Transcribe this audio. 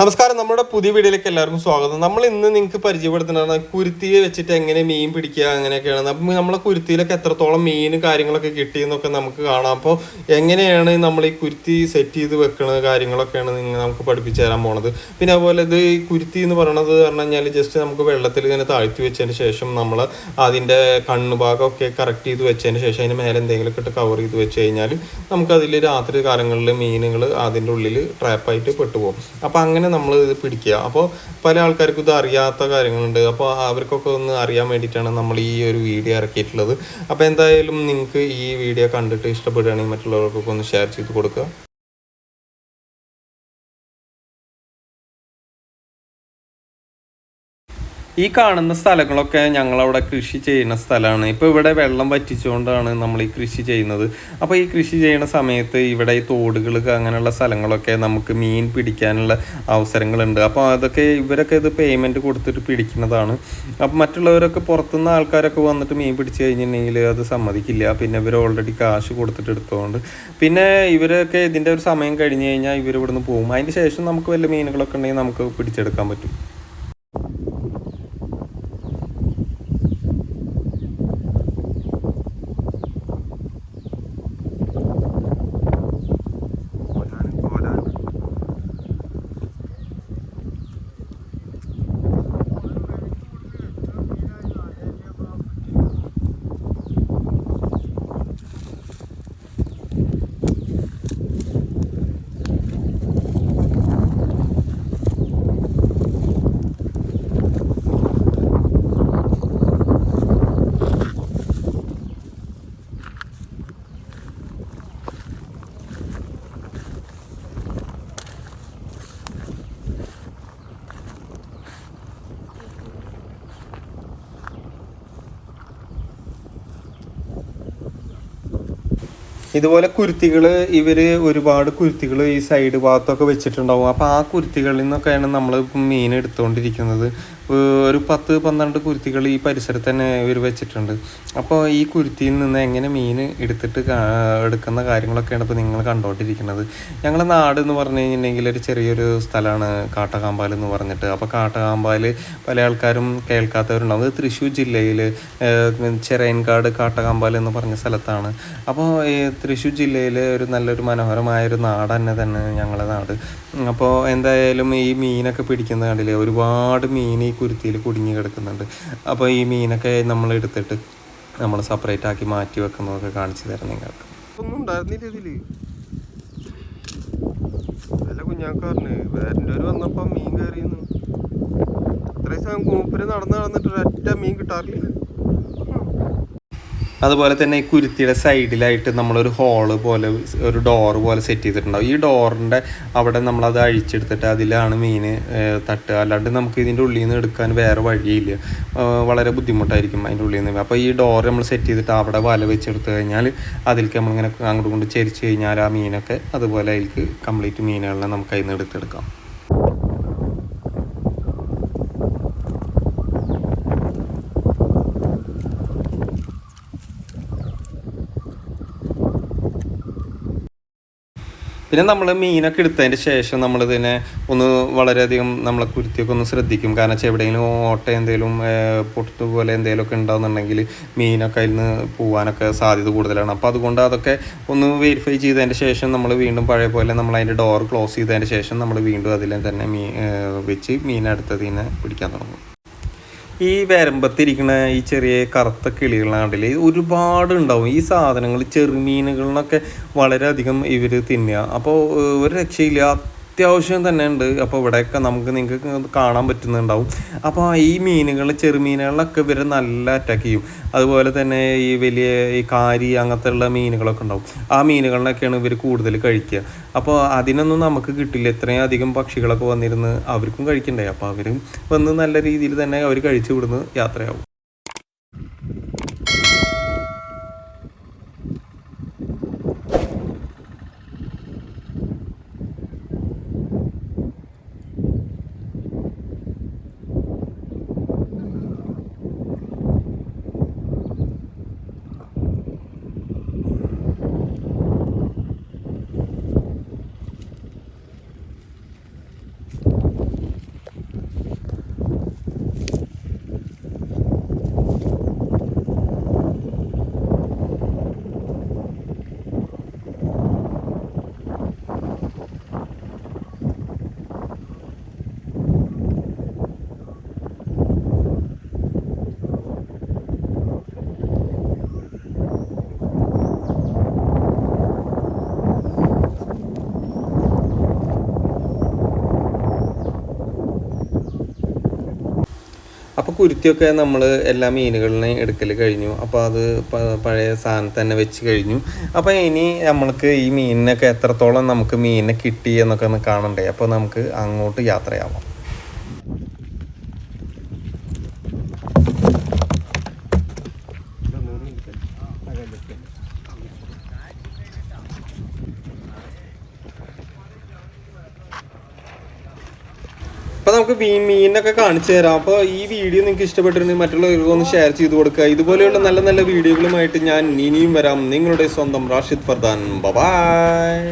നമസ്കാരം. നമ്മുടെ പുതിയ വീഡിയോയിലേക്ക് എല്ലാവർക്കും സ്വാഗതം. നമ്മൾ ഇന്ന് നിങ്ങൾക്ക് പരിചയപ്പെടുത്തുന്നതാണ് കുരുത്തിയെ വെച്ചിട്ട് എങ്ങനെ മീൻ പിടിക്കുക അങ്ങനെയൊക്കെയാണ്. അപ്പം നമ്മളെ കുരുത്തിയിലൊക്കെ എത്രത്തോളം മീൻ കാര്യങ്ങളൊക്കെ കിട്ടിയെന്നൊക്കെ നമുക്ക് കാണാം. അപ്പോൾ എങ്ങനെയാണ് നമ്മൾ ഈ കുരുത്തി സെറ്റ് ചെയ്ത് വെക്കുന്നത് കാര്യങ്ങളൊക്കെയാണ് നിങ്ങൾ നമുക്ക് പഠിപ്പിച്ചു തരാൻ പോണത്. പിന്നെ അതുപോലെ ഇത് ഈ കുരുത്തി എന്ന് പറയണത് പറഞ്ഞു കഴിഞ്ഞാൽ ജസ്റ്റ് നമുക്ക് വെള്ളത്തിൽ ഇങ്ങനെ താഴ്ത്തി വെച്ചതിന് ശേഷം നമ്മൾ അതിന്റെ കണ്ണ് ഭാഗമൊക്കെ കറക്റ്റ് ചെയ്ത് വെച്ചതിന് ശേഷം അതിന് മേലെ എന്തെങ്കിലുമൊക്കെ ഇട്ട് കവർ ചെയ്ത് വെച്ച് കഴിഞ്ഞാൽ നമുക്കതിൽ രാത്രി കാലങ്ങളിൽ മീനുകൾ അതിന്റെ ഉള്ളിൽ ട്രാപ്പായിട്ട് പെട്ടുപോകും. അപ്പോൾ അങ്ങനെ നമ്മൾ ഇത് പിടിക്കുക. അപ്പോൾ പല ആൾക്കാർക്കും ഇത് അറിയാത്ത കാര്യങ്ങളുണ്ട്. അപ്പോൾ അവർക്കൊക്കെ ഒന്ന് അറിയാൻ വേണ്ടിയിട്ടാണ് നമ്മൾ ഈ ഒരു വീഡിയോ ഇറക്കിയിട്ടുള്ളത്. അപ്പോൾ എന്തായാലും നിങ്ങൾക്ക് ഈ വീഡിയോ കണ്ടിട്ട് ഇഷ്ടപ്പെടുകയാണെങ്കിൽ മറ്റുള്ളവർക്കൊക്കെ ഒന്ന് ഷെയർ ചെയ്ത് കൊടുക്കുക. ഈ കാണുന്ന സ്ഥലങ്ങളൊക്കെ ഞങ്ങളവിടെ കൃഷി ചെയ്യുന്ന സ്ഥലമാണ്. ഇപ്പോൾ ഇവിടെ വെള്ളം വറ്റിച്ചുകൊണ്ടാണ് നമ്മൾ ഈ കൃഷി ചെയ്യുന്നത്. അപ്പോൾ ഈ കൃഷി ചെയ്യുന്ന സമയത്ത് ഇവിടെ ഈ തോടുകൾ അങ്ങനെയുള്ള സ്ഥലങ്ങളൊക്കെ നമുക്ക് മീൻ പിടിക്കാനുള്ള അവസരങ്ങളുണ്ട്. അപ്പോൾ അതൊക്കെ ഇവരൊക്കെ ഇത് പേയ്മെന്റ് കൊടുത്തിട്ട് പിടിക്കുന്നതാണ്. അപ്പോൾ മറ്റുള്ളവരൊക്കെ പുറത്തുനിന്ന് ആൾക്കാരൊക്കെ വന്നിട്ട് മീൻ പിടിച്ച് കഴിഞ്ഞിട്ടുണ്ടെങ്കിൽ അത് സമ്മതിക്കില്ല. പിന്നെ ഇവർ ഓൾറെഡി കാശ് കൊടുത്തിട്ട് എടുത്തോണ്ട്. പിന്നെ ഇവരൊക്കെ ഇതിന്റെ ഒരു സമയം കഴിഞ്ഞു കഴിഞ്ഞാൽ ഇവർ ഇവിടുന്ന് പോകും. അതിന് ശേഷം നമുക്ക് വല്ല മീനുകളൊക്കെ ഉണ്ടെങ്കിൽ നമുക്ക് പിടിച്ചെടുക്കാൻ പറ്റും. ഇതുപോലെ കുരുത്തികൾ ഇവർ ഒരുപാട് കുരുത്തികൾ ഈ സൈഡ് ഭാഗത്തൊക്കെ വെച്ചിട്ടുണ്ടാവും. അപ്പോൾ ആ കുരുത്തികളിൽ നിന്നൊക്കെയാണ് നമ്മൾ മീൻ എടുത്തുകൊണ്ടിരിക്കുന്നത് ഒരു പത്ത് പന്ത്രണ്ട് കുരുത്തികൾ ഈ പരിസരത്ത് തന്നെ ഇവർ വെച്ചിട്ടുണ്ട്. അപ്പോൾ ഈ കുരുത്തിയിൽ നിന്ന് എങ്ങനെ മീൻ എടുത്തിട്ട് എടുക്കുന്ന കാര്യങ്ങളൊക്കെയാണ് ഇപ്പോൾ നിങ്ങൾ കണ്ടുകൊണ്ടിരിക്കുന്നത് ഞങ്ങളുടെ നാട് എന്ന് പറഞ്ഞു കഴിഞ്ഞിട്ടുണ്ടെങ്കിൽ ഒരു ചെറിയൊരു സ്ഥലമാണ് കാട്ടകാമ്പാൽ എന്ന് പറഞ്ഞിട്ട്. അപ്പോൾ കാട്ടകാമ്പാൽ പല ആൾക്കാരും കേൾക്കാത്തവരുണ്ടാവും. അത് തൃശ്ശൂർ ജില്ലയിൽ ചെറയൻകാട് കാട്ടകാമ്പാൽ എന്ന് പറഞ്ഞ സ്ഥലത്താണ്. അപ്പോൾ ഈ തൃശ്ശൂർ ജില്ലയിൽ ഒരു നല്ലൊരു മനോഹരമായ ഒരു നാട് തന്നെ തന്നെ ഞങ്ങളുടെ നാട്. അപ്പോൾ എന്തായാലും ഈ മീനൊക്കെ പിടിക്കുന്ന കണ്ടില്ലേ ഒരുപാട് മീൻ ഈ കുരുത്തിയിൽ കുടുങ്ങി കിടക്കുന്നുണ്ട്. അപ്പോൾ ഈ മീനൊക്കെ നമ്മൾ എടുത്തിട്ട് നമ്മൾ സെപ്പറേറ്റ് ആക്കി മാറ്റി വെക്കുന്നതൊക്കെ കാണിച്ചു തരാം നിങ്ങൾക്ക്. ഒന്നും ഉണ്ടായിരുന്നില്ല ഇതിൽ. അല്ല കുഞ്ഞാക്കാരന് വേറെ ഒരു വന്നപ്പോ മീൻ കയറിയെന്ന്. ഇത്രയും നടന്ന് നടന്നിട്ട് ഒരൊറ്റ മീൻ കിട്ടാറില്ല. അതുപോലെ തന്നെ ഈ കുരുത്തിയുടെ സൈഡിലായിട്ട് നമ്മളൊരു ഹോൾ പോലെ ഒരു ഡോർ പോലെ സെറ്റ് ചെയ്തിട്ടുണ്ടാവും. ഈ ഡോറിന്റെ അവിടെ നമ്മളത് അഴിച്ചെടുത്തിട്ട് അതിലാണ് മീൻ തട്ട് അല്ലാണ്ട് നമുക്ക് ഇതിന്റെ ഉള്ളിൽ നിന്ന് എടുക്കാൻ വേറെ വഴിയില്ല. വളരെ ബുദ്ധിമുട്ടായിരിക്കും അതിന്റെ ഉള്ളിൽ നിന്ന് അപ്പോൾ ഈ ഡോർ നമ്മൾ സെറ്റ് ചെയ്തിട്ട് അവിടെ വല വെച്ചെടുത്ത് കഴിഞ്ഞാൽ അതിലേക്ക് നമ്മളിങ്ങനെ അങ്ങോട്ട് കൊണ്ട് ചരിച്ച് കഴിഞ്ഞാൽ ആ മീനൊക്കെ അതുപോലെ അതിലേക്ക് കംപ്ലീറ്റ് മീനുകളെ നമുക്ക് അതിൽ നിന്ന് എടുത്തെടുക്കാം. പിന്നെ നമ്മൾ മീനൊക്കെ എടുത്തതിന് ശേഷം നമ്മൾ ഇതിനെ ഒന്ന് വളരെയധികം നമ്മളെ കുരുത്തിയൊക്കെ ഒന്ന് ശ്രദ്ധിക്കും. കാരണം വെച്ചാൽ എവിടെയെങ്കിലും ഓട്ട എന്തെങ്കിലും പൊട്ടു പോലെ എന്തെങ്കിലുമൊക്കെ ഉണ്ടാകുന്നുണ്ടെങ്കിൽ മീനൊക്കെ അതിൽ നിന്ന് പോകാനൊക്കെ സാധ്യത കൂടുതലാണ്. അപ്പോൾ അതുകൊണ്ട് അതൊക്കെ ഒന്ന് വെരിഫൈ ചെയ്തതിന് ശേഷം നമ്മൾ വീണ്ടും പഴയ പോലെ നമ്മൾ അതിന്റെ ഡോർ ക്ലോസ് ചെയ്തതിന് ശേഷം നമ്മൾ വീണ്ടും അതിൽ തന്നെ മീൻ വെച്ച് മീനെടുത്തതിനെ പിടിക്കാൻ തുടങ്ങും. ഈ വരമ്പത്തിരിക്കുന്ന ഈ ചെറിയ കറുത്ത കിളികളാണ്ടിൽ ഒരുപാട് ഉണ്ടാവും ഈ സാധനങ്ങൾ ചെറുമീനുകളിനൊക്കെ വളരെയധികം ഇവർ തിന്നുക അപ്പോൾ ഒരു രക്ഷയില്ല. അത്യാവശ്യം തന്നെ ഉണ്ട് അപ്പോൾ ഇവിടെയൊക്കെ നമുക്ക് നിങ്ങൾക്ക് കാണാൻ പറ്റുന്നുണ്ടാവും. അപ്പോൾ ഈ മീനുകൾ ചെറുമീനുകളിലൊക്കെ ഇവർ നല്ല അറ്റാക്ക് ചെയ്യും. അതുപോലെ തന്നെ ഈ വലിയ ഈ കാരി അങ്ങനത്തെ ഉള്ള മീനുകളൊക്കെ ഉണ്ടാവും. ആ മീനുകളിലൊക്കെയാണ് ഇവർ കൂടുതൽ കഴിക്കുക. അപ്പോൾ അതിനൊന്നും നമുക്ക് കിട്ടില്ല. ഇത്രയും അധികം പക്ഷികളൊക്കെ വന്നിരുന്ന് അവർക്കും കഴിക്കണ്ടേ? അപ്പോൾ അവരും വന്ന് നല്ല രീതിയിൽ തന്നെ അവർ കഴിച്ചു വിടുന്ന്. യാത്രയാവും. കുരുത്തിയൊക്കെ നമ്മൾ എല്ലാ മീനുകളിനെയും എടുക്കൽ കഴിഞ്ഞു. അപ്പോൾ അത് പഴയ സാധനം തന്നെ വെച്ച് കഴിഞ്ഞു. അപ്പോൾ ഇനി നമ്മൾക്ക് ഈ മീനിനൊക്കെ എത്രത്തോളം നമുക്ക് മീനിനെ കിട്ടി എന്നൊക്കെ ഒന്ന് കാണണ്ടേ? അപ്പോൾ നമുക്ക് അങ്ങോട്ട് യാത്രയാവാം. അപ്പോൾ നമുക്ക് മീനൊക്കെ കാണിച്ചു തരാം. അപ്പോൾ ഈ വീഡിയോ നിങ്ങൾക്ക് ഇഷ്ടപ്പെട്ടിട്ടുണ്ടെങ്കിൽ മറ്റുള്ളവർക്ക് ഒന്ന് ഷെയർ ചെയ്ത് കൊടുക്കുക. ഇതുപോലെയുള്ള നല്ല നല്ല വീഡിയോകളുമായിട്ട് ഞാൻ ഇനിയും വരാം. നിങ്ങളുടെ സ്വന്തം റാഷിദ് ഫർദാൻ. ബബായ്